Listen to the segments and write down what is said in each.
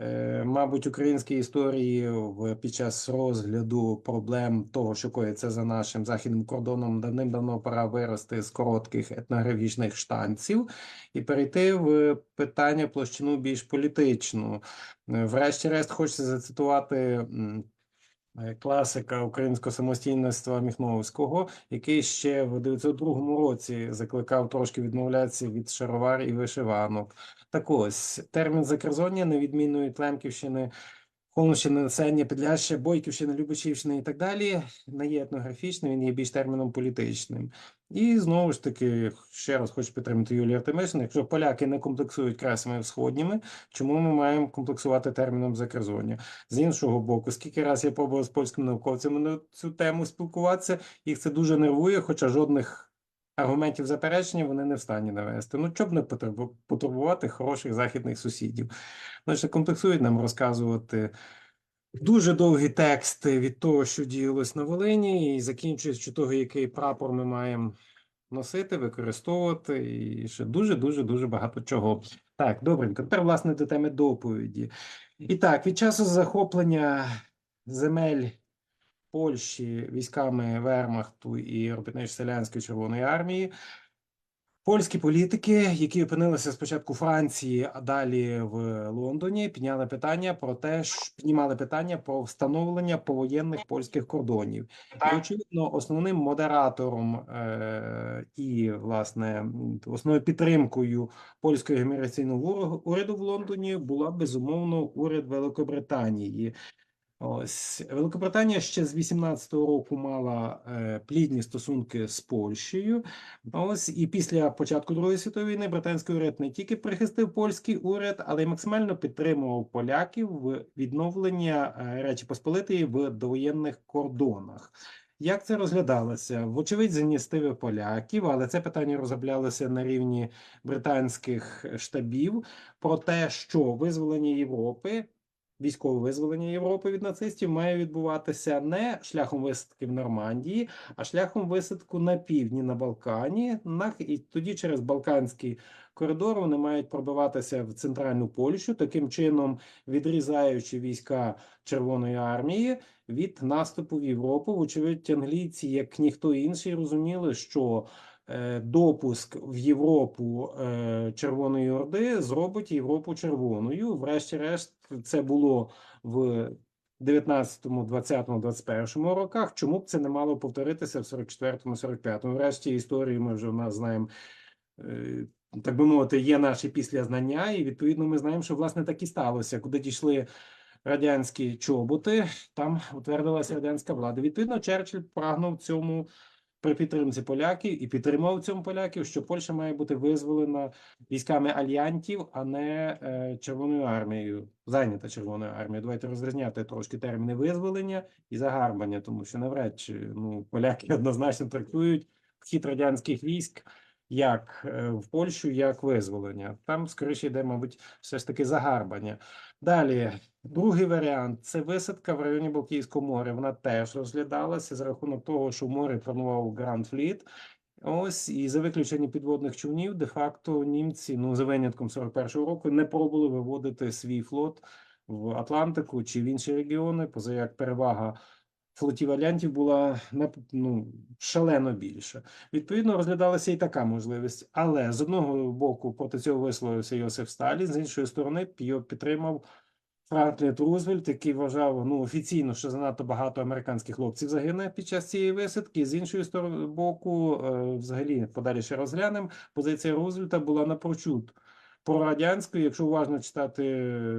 Е, Мабуть, українській історії під час розгляду проблем того, що коїться за нашим західним кордоном, давним-давно пора вирости з коротких етнографічних штанців і перейти в питання площину більш політичну. Е, Врешті-решт, хочеться зацитувати. е, Класика українського самостійництва Міхновського, який ще в 902 році закликав трошки відмовлятися від шаровар і вишиванок. Так ось термін Закерзоння, на відміну від Лемківщини, Холмщини, населення Підляща, Бойківщини, Любичівщини і так далі, не є етнографічним, він є більш терміном політичним. І знову ж таки, ще раз хочу підтримати Юлію Артемишину, якщо поляки не комплексують красами всходніми, чому ми маємо комплексувати терміном Закерзоння? З іншого боку, скільки раз я пробував з польськими науковцями на цю тему спілкуватися, їх це дуже нервує, хоча жодних аргументів заперечення вони не в стані навести. Ну, щоб не потурбувати хороших західних сусідів. Значить, комплексують нам розказувати дуже довгі тексти від того, що діялось на Волині, і закінчуючи того, який прапор ми маємо носити, використовувати, і ще дуже, дуже, дуже багато чого. Так, добренько. Тепер, власне, до теми доповіді. І так, від часу захоплення земель Польщі військами Вермахту і Робітничо-селянської Червоної армії. Польські політики, які опинилися спочатку в Франції, а далі в Лондоні, підняли питання про те, що піднімали питання про встановлення повоєнних польських кордонів. І очевидно, основним модератором е, і власне основною підтримкою польського еміграційного уряду в Лондоні була безумовно уряд Великобританії. Ось Великобританія ще з 18-го року мала е, плідні стосунки з Польщею. Ось і після початку Другої світової війни британський уряд не тільки прихистив польський уряд, але й максимально підтримував поляків в відновлення е, Речі Посполитої в довоєнних кордонах. Як це розглядалося? Вочевидь, з ініціативи поляків, але це питання розроблялося на рівні британських штабів про те, що визволення Європи військове визволення Європи від нацистів має відбуватися не шляхом висадки в Нормандії, а шляхом висадку на півдні на Балкані. На, і тоді через Балканський коридор вони мають пробиватися в центральну Польщу, таким чином відрізаючи війська Червоної армії від наступу в Європу. Вочевидь, англійці, як ніхто інший, розуміли, що допуск в Європу е, Червоної Орди зробить Європу червоною. Врешті-решт, це було в 19, 20, 21 роках. Чому б це не мало повторитися в 44, 45? Врешті історію ми вже в нас знаємо. е, Так би мовити, є наші післязнання, і відповідно ми знаємо, що власне так і сталося, куди дійшли радянські чоботи, там утвердилася радянська влада. Відповідно, Черчилль прагнув цьому при підтримці поляків і підтримав цьому поляків, що Польща має бути визволена військами альянтів, а не е, Червоною армією, зайнята Червоною армією. Давайте розрізняти трошки терміни визволення і загарбання, тому що навряд чи ну поляки однозначно трактують вхід радянських військ. Як е, в Польщу, як визволення. Там скоріше йде, мабуть, все ж таки загарбання. Далі, другий варіант це висадка в районі Балтійського моря. Вона теж розглядалася за рахунок того, що в морі планував Гранд Фліт. Ось і за виключення підводних човнів, де-факто німці, ну за винятком 41-го року, не пробували виводити свій флот в Атлантику чи в інші регіони, поза як перевага флотів альянтів була ну, шалено більша. Відповідно, розглядалася і така можливість. Але з одного боку проти цього висловився Йосиф Сталін, з іншої сторони його підтримав Франклін Рузвельт, який вважав ну офіційно, що занадто багато американських хлопців загине під час цієї висадки. З іншої сторони боку, е, взагалі, подалі ще розглянемо. Позиція Рузвельта була напрочуд прорадянською. Якщо уважно читати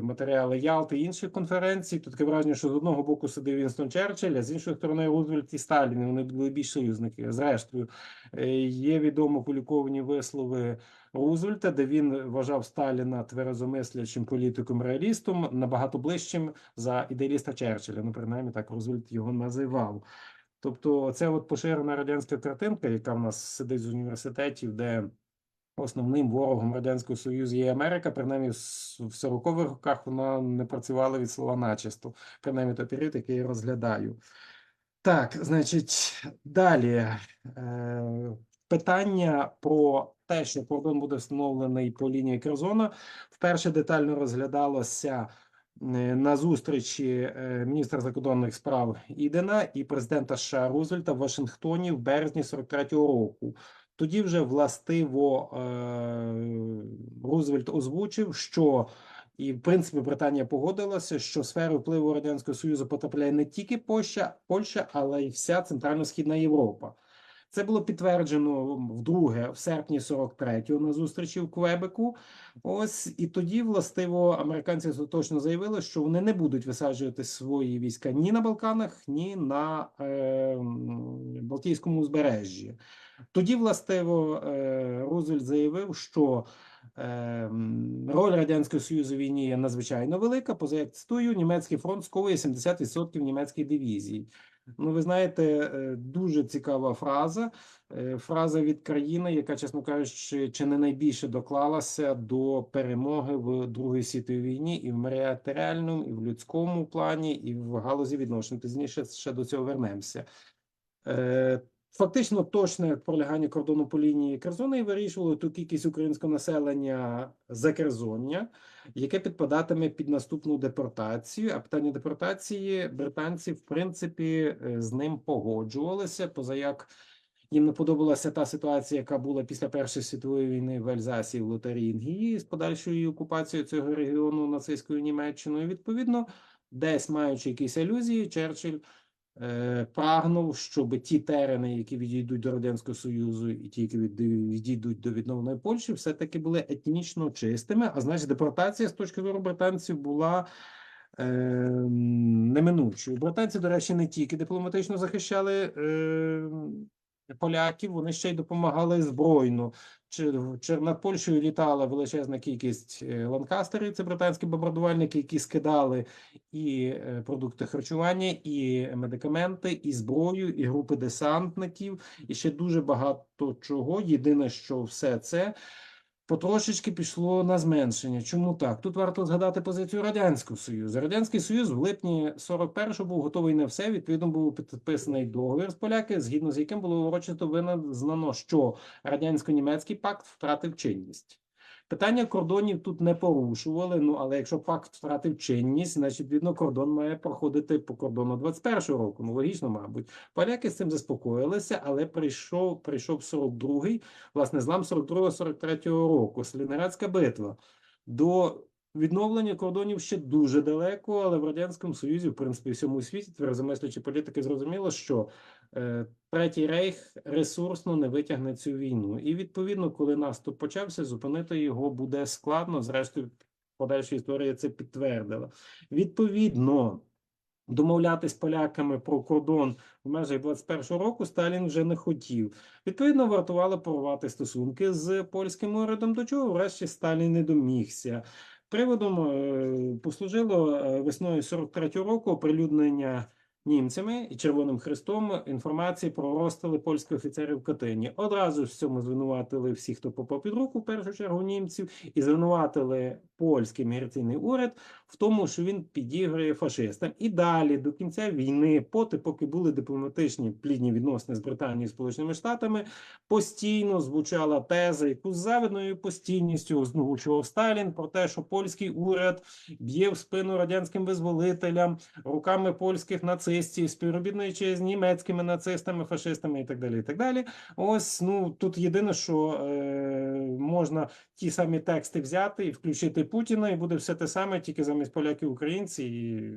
матеріали Ялти і інших конференцій, то таке враження, що з одного боку сидив Вінстон Черчилль, а з іншої сторони Рузвельт і Сталін. Вони були більш союзники. Зрештою, е, є відомо публіковані вислови Рузвельта, де він вважав Сталіна тверезомислячим політиком реалістом набагато ближчим за ідеаліста Черчилля. Ну, принаймні так Рузвельт його називав. Тобто, це от поширена радянська картинка, яка в нас сидить з університетів, де основним ворогом Радянського Союзу є Америка. Принаймні, в с- 40-х роках вона не працювала від слова начисто. Принаймні, той період, який я розглядаю. Так, значить, далі е, питання про те, що кордон буде встановлений по лінії Керзона, вперше детально розглядалося е, на зустрічі е, міністра закордонних справ Ідена і президента США Рузвельта в Вашингтоні в березні 43-го року. Тоді вже властиво е, Рузвельт озвучив, що і в принципі Британія погодилася, що в сферу впливу Радянського Союзу потрапляє не тільки Польща, Польща, але й вся Центрально-Східна Європа. Це було підтверджено вдруге в серпні 43-го на зустрічі в Квебеку. Ось і тоді, властиво, американці точно заявили, що вони не будуть висаджувати свої війська ні на Балканах, ні на е, Балтійському узбережжі. Тоді, властиво, е, Рузвельт заявив, що е, роль Радянського Союзу в війні є надзвичайно велика. Поза як цитую, німецький фронт сковує 70% німецьких дивізій. Ну, ви знаєте, е, дуже цікава фраза. Е, Фраза від країни, яка, чесно кажучи, чи не найбільше доклалася до перемоги в Другій світовій війні і в матеріальному, і в людському плані, і в галузі відношень. Пізніше ще до цього вернемося. Е, Фактично, точне пролягання кордону по лінії Керзона і вирішувало ту кількість українського населення за Керзоння, яке підпадатиме під наступну депортацію. А питання депортації британці, в принципі, е, з ним погоджувалися, поза як їм не подобалася та ситуація, яка була після Першої світової війни в Ельзасі, в Лотарінгії з подальшою окупацією цього регіону нацистською Німеччиною. Відповідно, десь маючи якісь алюзії, Черчилль прагнув, щоб ті терени, які відійдуть до Радянського Союзу, і ті, які відійдуть до відновленої Польщі, все-таки були етнічно чистими. А значить, депортація з точки зору британців була е, неминучою. Британці, до речі, не тільки дипломатично захищали е, поляків, вони ще й допомагали збройно. Чи над Польщею літала величезна кількість е, ланкастерів, це британські бомбардувальники, які скидали і е, продукти харчування, і медикаменти, і зброю, і групи десантників, і ще дуже багато чого. Єдине, що все це потрошечки пішло на зменшення. Чому так? Тут варто згадати позицію Радянського Союзу. Радянський Союз в липні 41-го був готовий на все. Відповідно, був підписаний договір з поляки, згідно з яким було урочисто визнано, що радянсько-німецький пакт втратив чинність. Питання кордонів тут не порушували. Ну але якщо пакт втратив чинність, значить відповідно кордон має проходити по кордону 21-го року. Ну логічно, мабуть, поляки з цим заспокоїлися, але прийшов прийшов 42-й, власне, злам 42-43 року. Сталінградська битва до відновлення кордонів ще дуже далеко, але в радянському союзі, в принципі, всьому світі тверезомислячі політики зрозуміло, що третій рейх ресурсно не витягне цю війну, і відповідно, коли наступ почався, зупинити його буде складно. Зрештою, подальша історія це підтвердила. Відповідно. Домовлятись з поляками про кордон в межах 21-го року Сталін вже не хотів. Відповідно, вартувало порвати стосунки з польським урядом, до чого врешті Сталін не домігся. Приводом е, послужило е, весною 43-го року оприлюднення німцями і Червоним Хрестом інформації про розстріли польських офіцерів в Катині. Одразу ж в цьому звинуватили всі, хто попав під руку, в першу чергу німців, і звинуватили польський міграційний уряд в тому, що він підігрує фашистам. І далі до кінця війни, поти, поки були дипломатичні плідні відносини з Британією і Сполученими Штатами, постійно звучала теза, яку з завидною постійністю озвучував Сталін про те, що польський уряд б'є в спину радянським визволителям руками польських нацистів, співробітничи з німецькими нацистами, фашистами і так далі. І так далі. Ось ну тут єдине, що е, можна ті самі тексти взяти і включити Путіна, і буде все те саме, тільки замість поляків українці. І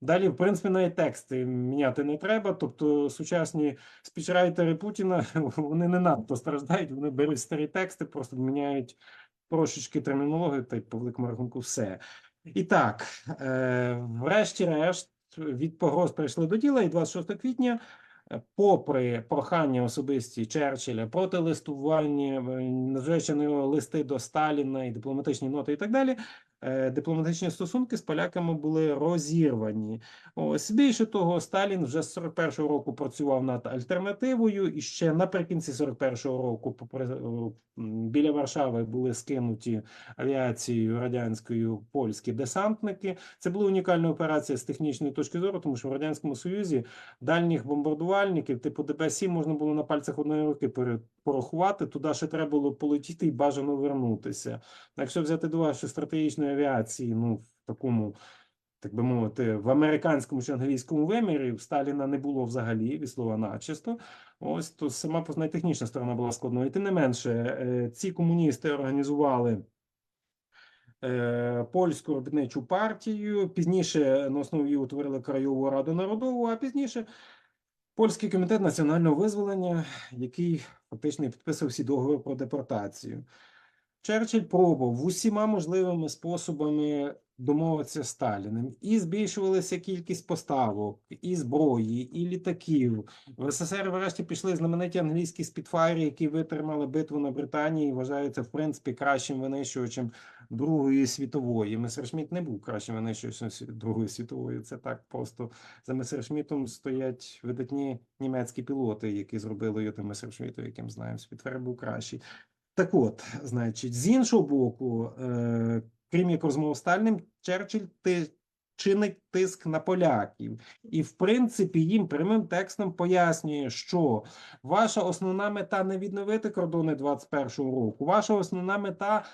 далі, в принципі, навіть тексти міняти не треба. Тобто, сучасні спічрайтери Путіна вони не надто страждають, вони беруть старі тексти, просто міняють трошечки термінологію, та й по великому рахунку все. І так, е, врешті-решт, від погроз прийшли до діла, і 26 квітня, е, попри прохання особисті Черчилля, проти листування, е, незважаючи на листи до Сталіна і дипломатичні ноти і так далі, дипломатичні стосунки з поляками були розірвані. Ось більше того, Сталін вже з 41-го року працював над альтернативою, і ще наприкінці 41-го року попри, біля Варшави були скинуті авіацією радянською польські десантники. Це була унікальна операція з технічної точки зору, тому що в радянському союзі дальніх бомбардувальників, типу ДБ-7, можна було на пальцях одної руки порахувати. Туди ще треба було полетіти і бажано вернутися. Якщо взяти до уваги, що стратегічною тактичної авіації, ну в такому, так би мовити, в американському чи англійському вимірі в Сталіна не було взагалі від слова начисто. Ось то сама найтехнічна сторона була складною. Тим не менше, е, ці комуністи організували. е, Польську робітничу партію пізніше на основі її утворили Краєву Раду Народову, а пізніше Польський комітет національного визволення, який фактично і підписував всі договори про депортацію. Черчилль пробував усіма можливими способами домовитися з Сталіним. І збільшувалася кількість поставок, і зброї, і літаків. В СССР врешті пішли знамениті англійські спідфайри, які витримали битву на Британії і вважаються, в принципі, кращим винищувачем Другої світової. Месершміт не був кращим винищувачем Другої світової. Це так просто за Месершмітом стоять видатні німецькі пілоти, які зробили його тим Месершмітом, яким знаємо. Спідфайр був кращий. Так от, значить, з іншого боку, е, крім як розмов з Сталіним, Черчилль ти, чинить тиск на поляків. І, в принципі, їм прямим текстом пояснює, що ваша основна мета не відновити кордони 21-го року, ваша основна мета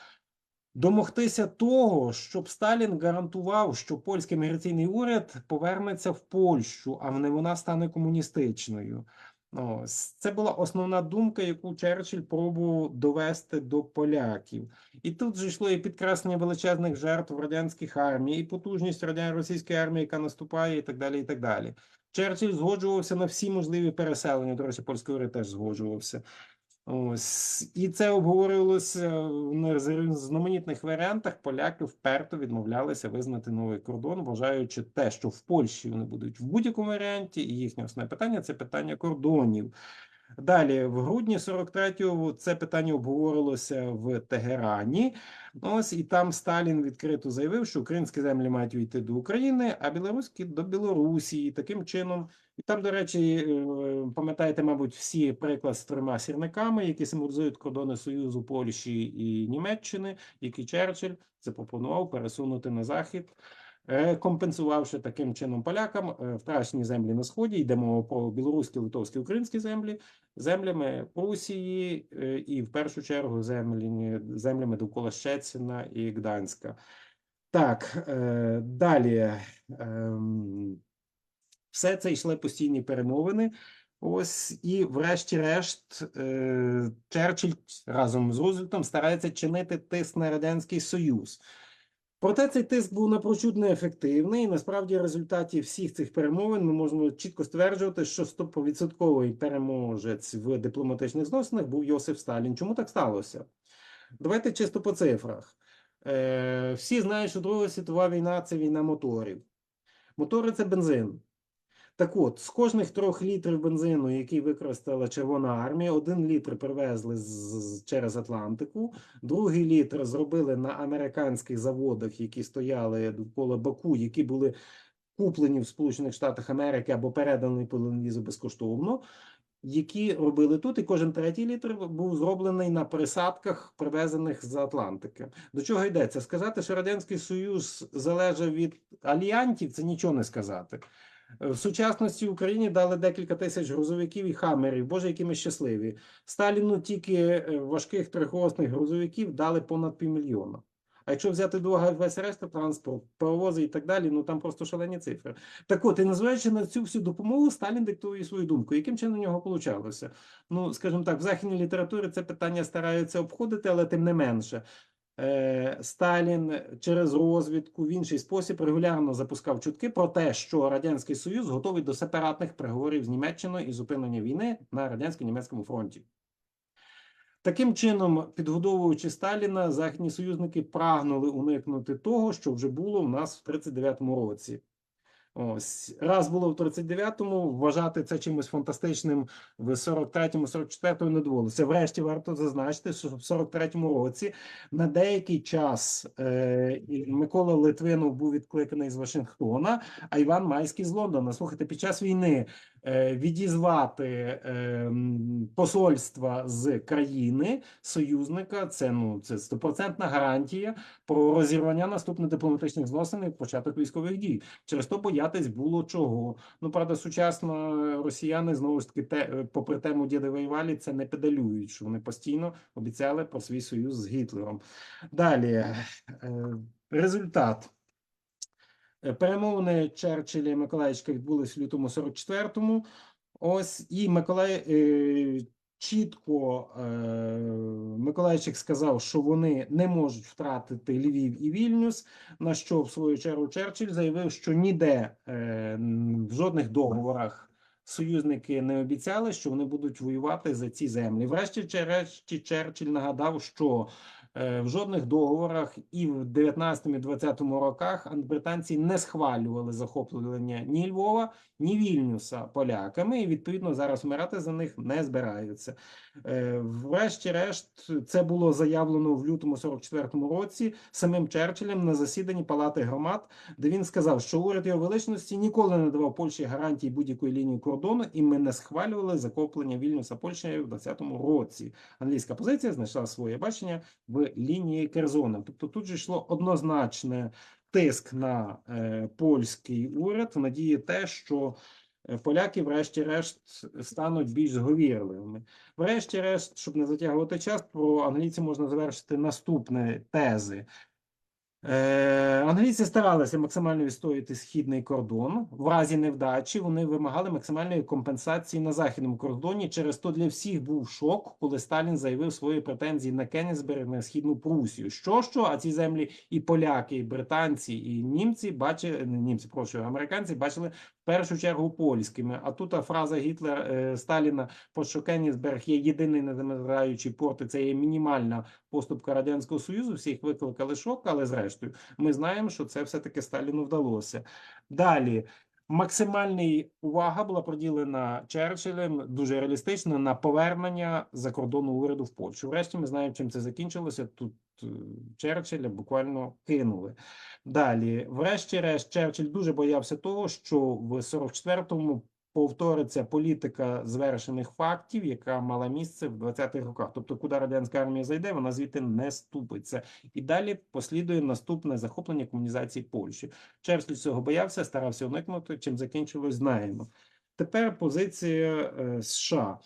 домогтися того, щоб Сталін гарантував, що польський міграційний уряд повернеться в Польщу, а не вона стане комуністичною. Ось це була основна думка, яку Черчилль пробував довести до поляків. І тут же йшло і підкреслення величезних жертв радянських армій, і потужність радян російської армії, яка наступає, і так далі. і так далі. Черчилль згоджувався на всі можливі переселення. До речі, польський уряд теж згоджувався. Ось і це обговорювалося в знаменітних варіантах. Поляки вперто відмовлялися визнати новий кордон, вважаючи те, що в Польщі вони будуть в будь-якому варіанті, і їхнє основне питання це питання кордонів. Далі, в грудні 43-го це питання обговорилося в Тегерані. Ось і там Сталін відкрито заявив, що українські землі мають війти до України, а білоруські до Білорусі. Таким чином, і там, до речі, е, пам'ятаєте, мабуть, всі приклад з трьома сірниками, які символізують кордони Союзу Польщі і Німеччини, які Черчилль запропонував пересунути на захід. Е, Компенсувавши таким чином полякам е, втрачені землі на сході, йде мова про білоруські, литовські, українські землі, землями Прусії е, і в першу чергу землі, землями довкола Щеціна і Гданська. Так, далі. ем, Все це йшли постійні перемовини. Ось і, врешті-решт, Черчилль разом з Рузвельтом старається чинити тиск на Радянський Союз. Проте цей тиск був напрочуд неефективний. І насправді, результаті всіх цих перемовин ми можемо чітко стверджувати, що стовідсотковий переможець в дипломатичних зносинах був Йосиф Сталін. Чому так сталося? Давайте чисто по цифрах. Е, всі знають, що Друга світова війна це війна моторів. Мотори це бензин. Так от, з кожних трьох літрів бензину, який використала Червона армія, один літр привезли з, через Атлантику, другий літр зробили на американських заводах, які стояли довкола Баку, які були куплені в Сполучених Штатах Америки або передані по ленд-лізу безкоштовно, які робили тут, і кожен третій літр був зроблений на пересадках, привезених з Атлантики. До чого йдеться? Сказати, що Радянський Союз залежав від аліантів, це нічого не сказати. В сучасності Україні дали декілька тисяч грузовиків і хамерів. Боже, які ми щасливі. Сталіну тільки е, важких трьохосних грузовиків дали понад півмільйона. А якщо взяти до уваги весь решта транспорт, паровози і так далі, ну там просто шалені цифри. Так от, і незважаючи на цю всю допомогу, Сталін диктує свою думку. Яким чином у нього получалося? Ну, скажімо так, в західній літературі це питання стараються обходити, але тим не менше. Е, Сталін через розвідку в інший спосіб регулярно запускав чутки про те, що Радянський Союз готовий до сепаратних переговорів з Німеччиною і зупинення війни на радянсько-німецькому фронті. Таким чином, підгодовуючи Сталіна, західні союзники прагнули уникнути того, що вже було в нас в 39-му році. Ось раз було в 39-му, вважати це чимось фантастичним в 43-му, 44-му не довелося. Врешті варто зазначити, що в 43-му році на деякий час е, Микола Литвинов був відкликаний з Вашингтона, а Іван Майський з Лондона. Слухайте, під час війни відізвати е, посольства з країни союзника. Це ну це стопроцентна гарантія про розірвання наступних дипломатичних зносин і початок військових дій. Через то боятись було чого. Ну правда, сучасно росіяни знову ж таки те, е, попри тему діди воювали, це не педалюють, що вони постійно обіцяли про свій союз з Гітлером. Далі. е, Результат. Е, Перемовини Черчилля і Миколаївича відбулись в лютому 44-му. Ось і Миколай е, чітко е, Миколайчик сказав, що вони не можуть втратити Львів і Вільнюс. На що в свою чергу Черчилль заявив, що ніде в жодних договорах союзники не обіцяли, що вони будуть воювати за ці землі. Врешті решті Черчилль нагадав, що в жодних договорах і в 19 і 20 роках британці не схвалювали захоплення ні Львова, ні Вільнюса поляками, і відповідно зараз вмирати за них не збираються. Е, Врешті-решт, це було заявлено в лютому 44-му році самим Черчиллем на засіданні Палати громад, де він сказав, що уряд його величності ніколи не давав Польщі гарантій будь-якої лінії кордону, і ми не схвалювали захоплення Вільнюса Польщею в 20-му році. Англійська позиція знайшла своє бачення в лінії Керзона. Тобто тут же йшло однозначне тиск на е, польський уряд в надії те, що е, поляки, врешті-решт, стануть більш зговірливими. Врешті-решт, щоб не затягувати час, про англійців можна завершити наступні тези. Е, англійці старалися максимально відстояти східний кордон. В разі невдачі вони вимагали максимальної компенсації на західному кордоні. Через то для всіх був шок, коли Сталін заявив свої претензії на Кенісберг на східну Прусію. Що що, а ці землі і поляки, і британці, і німці бачили німці, прошу, американці бачили першу чергу польськими. А тут фраза Гітлер е, Сталіна про що Кенігсберг є єдиний недомираючий порт, і це є мінімальна поступка радянського союзу. Всіх викликали шок, але зрештою, ми знаємо, що це все таки Сталіну вдалося. Далі. Максимальна увага була приділена Черчиллем дуже реалістично на повернення закордонного уряду в Польщу. Врешті ми знаємо, чим це закінчилося. Тут Черчилля буквально кинули. Далі, врешті-решт, Черчилль дуже боявся того, що в 44-му повториться політика звершених фактів, яка мала місце в 20-х роках. Тобто, куди радянська армія зайде, вона звідти не ступиться. І далі послідує наступне захоплення комунізації Польщі. Черчилль цього боявся, старався уникнути. Чим закінчилось, знаємо. Тепер позиція е, США.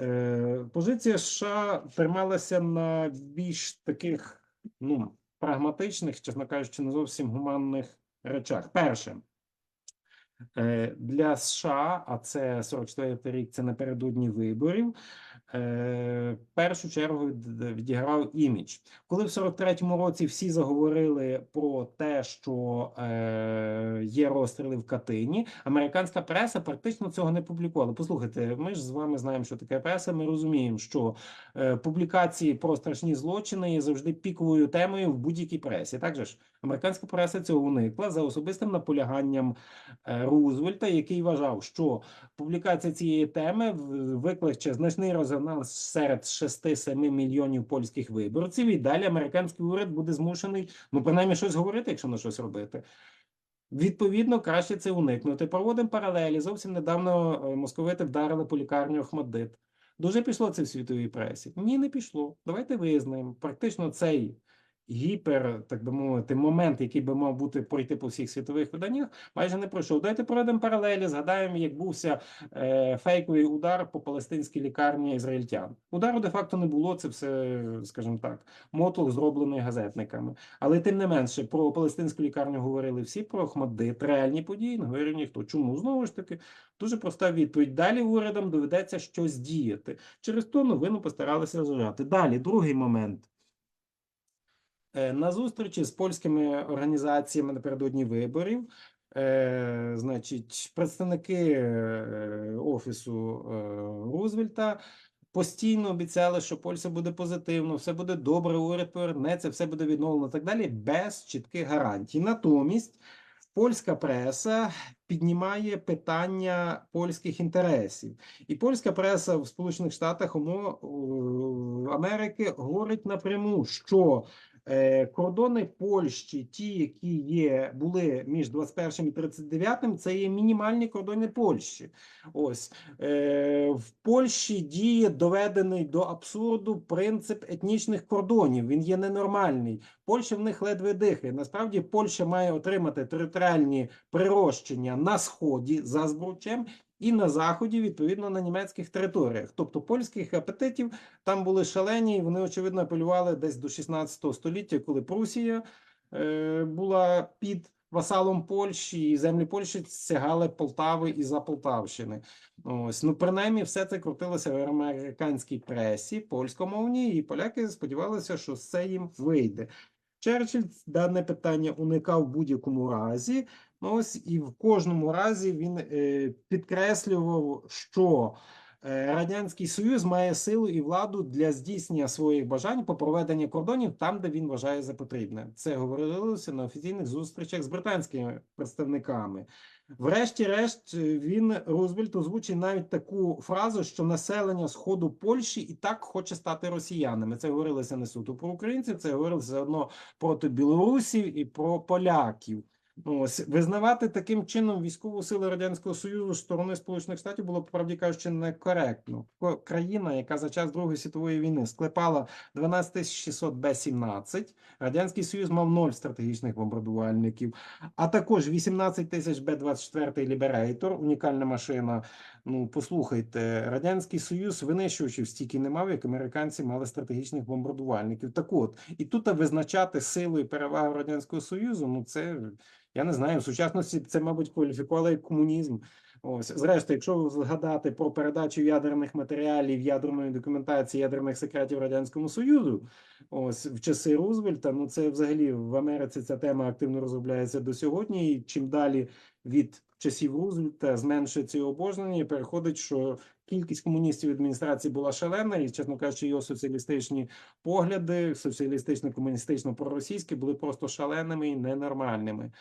Е, позиція США трималася на більш таких ну, прагматичних, чесно кажучи, не зовсім гуманних речах. Перше, Е, Для США, а це 44-й рік, це напередодні виборів. Е, першу чергу від- відіграв імідж. Коли в 43-му році всі заговорили про те, що е, є розстріли в Катині, американська преса практично цього не публікувала. Послухайте, ми ж з вами знаємо, що таке преса. Ми розуміємо, що е, публікації про страшні злочини є завжди піковою темою в будь-якій пресі. Так же ж, американська преса цього уникла за особистим наполяганням е, Рузвельта, який вважав, що публікація цієї теми викличе значний резонанс серед 6-7 мільйонів польських виборців, і далі американський уряд буде змушений, ну принаймні щось говорити, якщо на щось робити. Відповідно, краще це уникнути. Проводимо паралелі. Зовсім недавно е, московити вдарили по лікарню Охмаддит. Дуже пішло це в світовій пресі? Ні, не пішло. Давайте визнаємо. Практично цей гіпер, так би мовити, момент, який би мав бути пройти по всіх світових виданнях, майже не пройшов. Давайте проведемо паралелі, згадаємо, як бувся е, фейковий удар по палестинській лікарні ізраїльтян. Удару де-факто не було, це все, скажімо так, мотлох зроблений газетниками. Але тим не менше, про палестинську лікарню говорили всі, про Ахмаддит, реальні події, не говорив ніхто. Чому? Знову ж таки, дуже проста відповідь. Далі урядам доведеться щось діяти. Через то новину постаралися розвивати. Далі, другий момент. Е, На зустрічі з польськими організаціями напередодні виборів, е, значить, представники е, офісу Рузвельта постійно обіцяли, що Польща буде позитивно, все буде добре, уряд повернеться, все буде відновлено і так далі, без чітких гарантій. Натомість польська преса піднімає питання польських інтересів. І польська преса в Сполучених Штатах Америки говорить напряму, що кордони Польщі, ті, які є, були між 21 і 39, це є мінімальні кордони Польщі. Ось е, в Польщі діє доведений до абсурду принцип етнічних кордонів. Він є ненормальний. Польща в них ледве дихає. Насправді Польща має отримати територіальні прирощення на сході за збручем. І на заході, відповідно, на німецьких територіях. Тобто польських апетитів там були шалені, і вони, очевидно, апелювали десь до 16 століття, коли Прусія е, була під васалом Польщі, і землі Польщі сягали Полтави і за Полтавщини. Ось, ну, принаймні, все це крутилося в американській пресі, польськомовній, і поляки сподівалися, що це їм вийде. Черчилль дане питання уникав в будь-якому разі. Ну, ось і в кожному разі він е, підкреслював, що е, Радянський Союз має силу і владу для здійснення своїх бажань по проведенню кордонів там, де він вважає за потрібне. Це говорилося на офіційних зустрічах з британськими представниками. Врешті-решт, е, він Рузвельт озвучив навіть таку фразу, що населення сходу Польщі і так хоче стати росіянами. Це говорилося не суто про українців, це говорилося одно проти білорусів і про поляків. Ось визнавати таким чином військову силу радянського союзу сторони Сполучених Штатів було правді кажучи некоректно. Ко- Країна, яка за час Другої світової війни склепала 12600 Б-17, радянський союз мав ноль стратегічних бомбардувальників, а також 18 тисяч Б-24 Ліберейтор, унікальна машина. Ну послухайте, радянський союз винищувачів стільки не мав, як американці мали стратегічних бомбардувальників. Так от і тут визначати силу і перевагу радянського союзу. Ну це я не знаю. В сучасності це, мабуть, кваліфікували як комунізм. Ось, зрештою, якщо згадати про передачу ядерних матеріалів, ядерної документації, ядерних секретів Радянському Союзу, ось в часи Рузвельта, ну це взагалі в Америці ця тема активно розробляється до сьогодні. І чим далі від часів Рузвельта зменшується обожнення, і переходить, що кількість комуністів в адміністрації була шалена, і, чесно кажучи, його соціалістичні погляди, соціалістично-комуністично проросійські, були просто шаленими і ненормальними.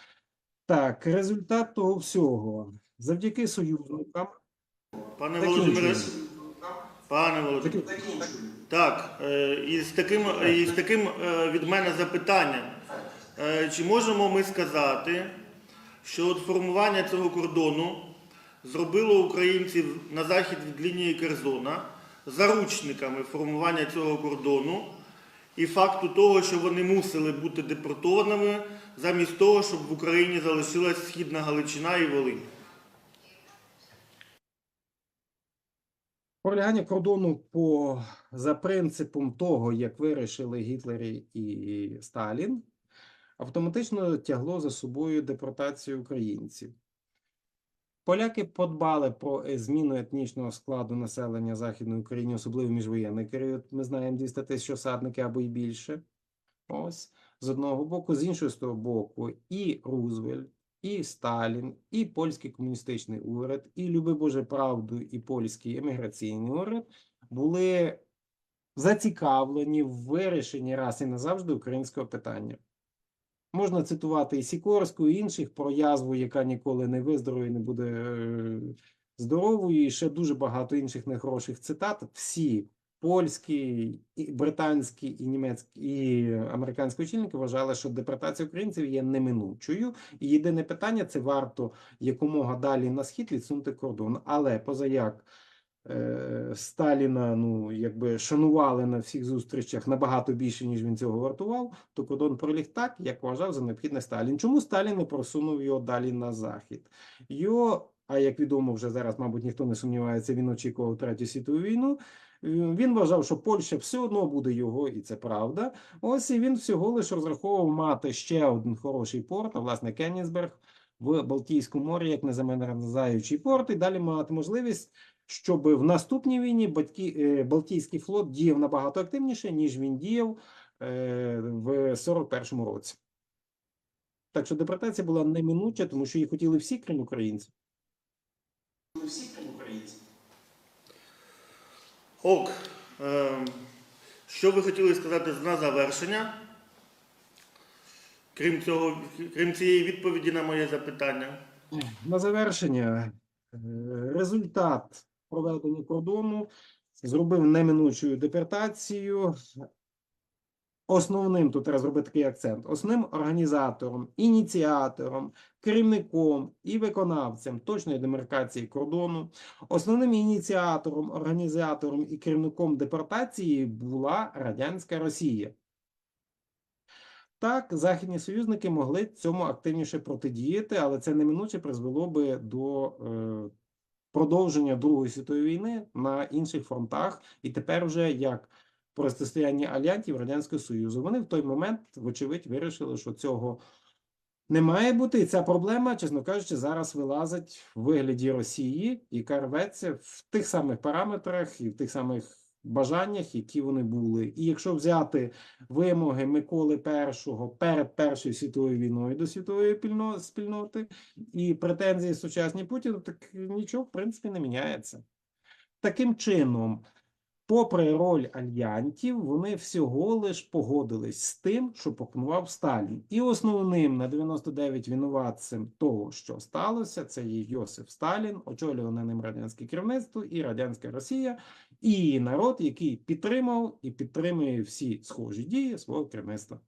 Так, результат того всього. Завдяки союзникам. Пане Володимире, пане Володимире, так, е, і з таким, і з таким е, від мене запитанням. Е, Чи можемо ми сказати, що от формування цього кордону зробило українців на захід від лінії Керзона заручниками формування цього кордону і факту того, що вони мусили бути депортованими замість того, щоб в Україні залишилась Східна Галичина і Волинь? Пролягання кордону по за принципом того, як вирішили Гітлер і Сталін, автоматично тягло за собою депортацію українців. Поляки подбали про е, зміну етнічного складу населення Західної України, особливо міжвоєнний період. Ми знаємо 200 тисяч осадників або й більше. Ось з одного боку, з іншого боку, і Рузвельт, і Сталін, і польський комуністичний уряд, і люби Боже правду, і польський еміграційний уряд були зацікавлені в вирішенні раз і назавжди українського питання. Можна цитувати і Сікорську, і інших про язву, яка ніколи не виздоровіє, не буде е, здоровою, і ще дуже багато інших нехороших цитат. Всі польські, і британські, і німецькі, і американські очільники вважали, що депортація українців є неминучою. І єдине питання це варто якомога далі на схід відсунути кордон. Але позаяк Сталіна, ну якби шанували на всіх зустрічах набагато більше, ніж він цього вартував, то кордон проліг так, як вважав за необхідне Сталін. Чому Сталін не просунув його далі на захід? Його, а як відомо, вже зараз, мабуть, ніхто не сумнівається, він очікував третю світову війну. Він вважав, що Польща все одно буде його, і це правда. Ось і він всього лише розраховував мати ще один хороший порт, а власне Кеннісберг в Балтійському морі, як незамерзаючий порт, і далі мати можливість, щоб в наступній війні батьки, е, Балтійський флот діяв набагато активніше, ніж він діяв е, в 41-му році. Так що депортація була неминуча, тому що її хотіли всі, крім українців. Всі, крім українців. Ок. Е, що ви хотіли сказати на завершення? Крім цього, крім цієї відповіді на моє запитання. На завершення, результат проведення кордону зробив неминучою депортацію. Основним тут треба зробити такий акцент. Основним організатором, ініціатором, керівником і виконавцем точної демаркації кордону, основним ініціатором, організатором і керівником депортації була радянська Росія. Так, західні союзники могли цьому активніше протидіяти, але це неминуче призвело би до е, продовження Другої світової війни на інших фронтах. І тепер вже як протистояння альянтів Радянського Союзу. Вони в той момент, вочевидь, вирішили, що цього не має бути. І ця проблема, чесно кажучи, зараз вилазить в вигляді Росії, яка рветься в тих самих параметрах і в тих самих бажаннях, які вони були. І якщо взяти вимоги Миколи І перед Першою світовою війною до світової спільноти і претензії сучасні Путіну, так нічого в принципі не міняється. Таким чином, попри роль альянтів, вони всього лиш погодились з тим, що пропонував Сталін. І основним на 99 винуватцем того, що сталося, це є Йосиф Сталін, очолюване ним радянське керівництво і радянська Росія, і народ, який підтримав і підтримує всі схожі дії свого керівництва.